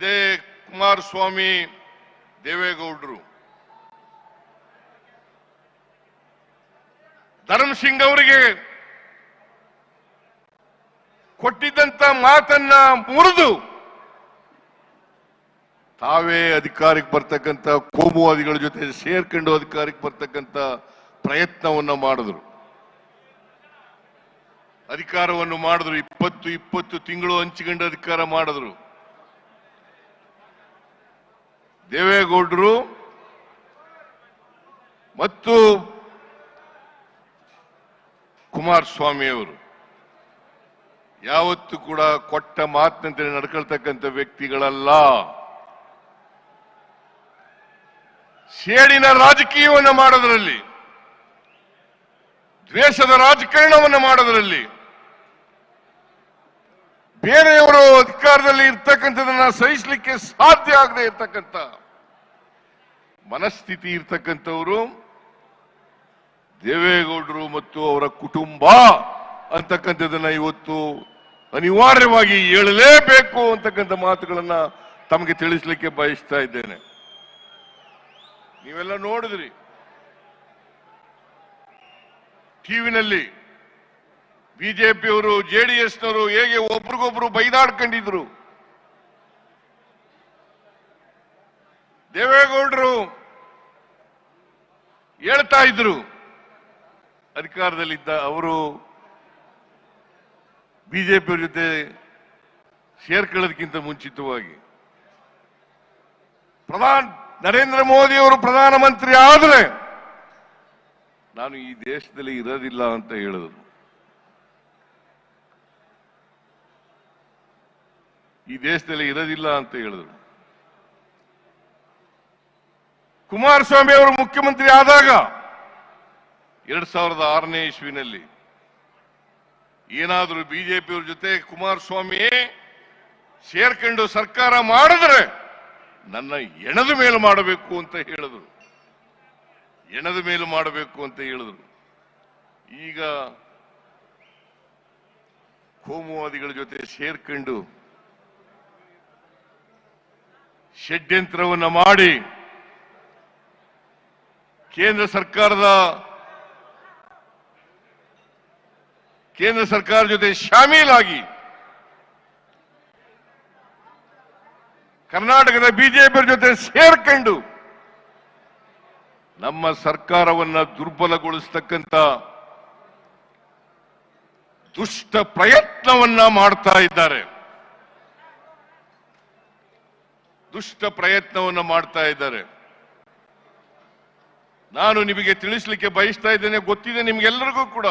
ಇದೇ ಕುಮಾರಸ್ವಾಮಿ ದೇವೇಗೌಡರು. ಧರ್ಮಸಿಂಗ್ ಅವರಿಗೆ ಕೊಟ್ಟಿದ್ದಂತ ಮಾತನ್ನ ಮುರಿದು ತಾವೇ ಅಧಿಕಾರಕ್ಕೆ ಬರ್ತಕ್ಕಂಥ ಕೋಮುವಾದಿಗಳ ಜೊತೆ ಸೇರ್ಕೊಂಡು ಅಧಿಕಾರಕ್ಕೆ ಬರ್ತಕ್ಕಂಥ ಪ್ರಯತ್ನವನ್ನ ಮಾಡಿದ್ರು. ಅಧಿಕಾರವನ್ನು ಮಾಡಿದ್ರು. ಇಪ್ಪತ್ತು ಇಪ್ಪತ್ತು ತಿಂಗಳು ಹಂಚಿಕೊಂಡು ಅಧಿಕಾರ ಮಾಡಿದ್ರು. ದೇವೇಗೌಡರು ಮತ್ತು ಕುಮಾರಸ್ವಾಮಿಯವರು. ಯಾವತ್ತೂ ಕೂಡ ಕೊಟ್ಟ ಮಾತಿನಂತೆ ನಡ್ಕೊಳ್ತಕ್ಕಂಥ ವ್ಯಕ್ತಿಗಳಲ್ಲ. ಸೇಡಿನ ರಾಜಕೀಯವನ್ನು ಮಾಡೋದರಲ್ಲಿ, ದ್ವೇಷದ ರಾಜಕಾರಣವನ್ನು ಮಾಡೋದರಲ್ಲಿ ಬೇರೆಯವರು ಅಧಿಕಾರದಲ್ಲಿ ಇರ್ತಕ್ಕಂಥದನ್ನ ಸಹಿಸಲಿಕ್ಕೆ ಸಾಧ್ಯ ಆಗದೆ ಇರ್ತಕ್ಕಂಥ ಮನಸ್ಥಿತಿ ಇರ್ತಕ್ಕಂಥವರು, ದೇವೇಗೌಡರು ಮತ್ತು ಅವರ ಕುಟುಂಬ ಅಂತಕ್ಕಂಥದನ್ನ ಇವತ್ತು ಅನಿವಾರ್ಯವಾಗಿ ಹೇಳಲೇಬೇಕು ಅಂತಕ್ಕಂಥ ಮಾತುಗಳನ್ನ ತಮಗೆ ತಿಳಿಸ್ಲಿಕ್ಕೆ ಬಯಸ್ತಾ ಇದ್ದೇನೆ. ನೀವೆಲ್ಲ ನೋಡಿದ್ರಿ. ಟಿವಿನಲ್ಲಿ ಬಿಜೆಪಿಯವರು ಜೆಡಿಎಸ್ನವರು ಹೇಗೆ ಒಬ್ರಿಗೊಬ್ರು ಬೈದಾಡ್ಕೊಂಡಿದ್ರು? ದೇವೇಗೌಡರು ಹೇಳ್ತಾ ಇದ್ರು. ಅಧಿಕಾರದಲ್ಲಿದ್ದ ಅವರು ಬಿಜೆಪಿಯವ್ರ ಜೊತೆ ಸೇರ್ಕೊಳ್ಳೋದಕ್ಕಿಂತ ಮುಂಚಿತವಾಗಿ. ಪ್ರಧಾನ, ನರೇಂದ್ರ ಮೋದಿ ಅವರು ಪ್ರಧಾನಮಂತ್ರಿ ಆದರೆ ನಾನು ಈ ದೇಶದಲ್ಲಿ ಇರೋದಿಲ್ಲ ಅಂತ ಹೇಳಿದ್ರು. ಈ ದೇಶದಲ್ಲಿ ಇರೋದಿಲ್ಲ ಅಂತ ಹೇಳಿದ್ರು. ಕುಮಾರಸ್ವಾಮಿ ಅವರು ಮುಖ್ಯಮಂತ್ರಿ ಆದಾಗ ಎರಡ್ ಸಾವಿರದ ಆರನೇ ಇಸ್ವಿನಲ್ಲಿ ಏನಾದರೂ ಬಿಜೆಪಿಯವ್ರ ಜೊತೆ ಕುಮಾರಸ್ವಾಮಿ ಸೇರ್ಕೊಂಡು ಸರ್ಕಾರ ಮಾಡಿದ್ರೆ ನನ್ನ ಎಣದ ಮೇಲೆ ಮಾಡಬೇಕು ಅಂತ ಹೇಳಿದ್ರು. ಎಣದ ಮೇಲೆ ಮಾಡಬೇಕು ಅಂತ ಹೇಳಿದ್ರು. ಈಗ ಕೋಮುವಾದಿಗಳ ಜೊತೆ ಸೇರ್ಕೊಂಡು ಷಡ್ಯಂತ್ರವನ್ನ ಮಾಡಿ ಕೇಂದ್ರ ಸರ್ಕಾರದ ಕೇಂದ್ರ ಸರ್ಕಾರ ಜೊತೆ ಶಾಮೀಲಾಗಿ ಕರ್ನಾಟಕದ ಬಿಜೆಪಿ ಜೊತೆ ಸೇರ್ಕೊಂಡು ನಮ್ಮ ಸರ್ಕಾರವನ್ನ ದುರ್ಬಲಗೊಳಿಸ್ತಕ್ಕಂಥ ದುಷ್ಟ ಪ್ರಯತ್ನವನ್ನ ಮಾಡ್ತಾ ಇದ್ದಾರೆ. ದುಷ್ಟ ಪ್ರಯತ್ನವನ್ನು ಮಾಡ್ತಾ ಇದ್ದಾರೆ. ನಾನು ನಿಮಗೆ ತಿಳಿಸ್ಲಿಕ್ಕೆ ಬಯಸ್ತಾ ಇದ್ದೇನೆ ಗೊತ್ತಿದೆ ನಿಮ್ಗೆಲ್ಲರಿಗೂ ಕೂಡ.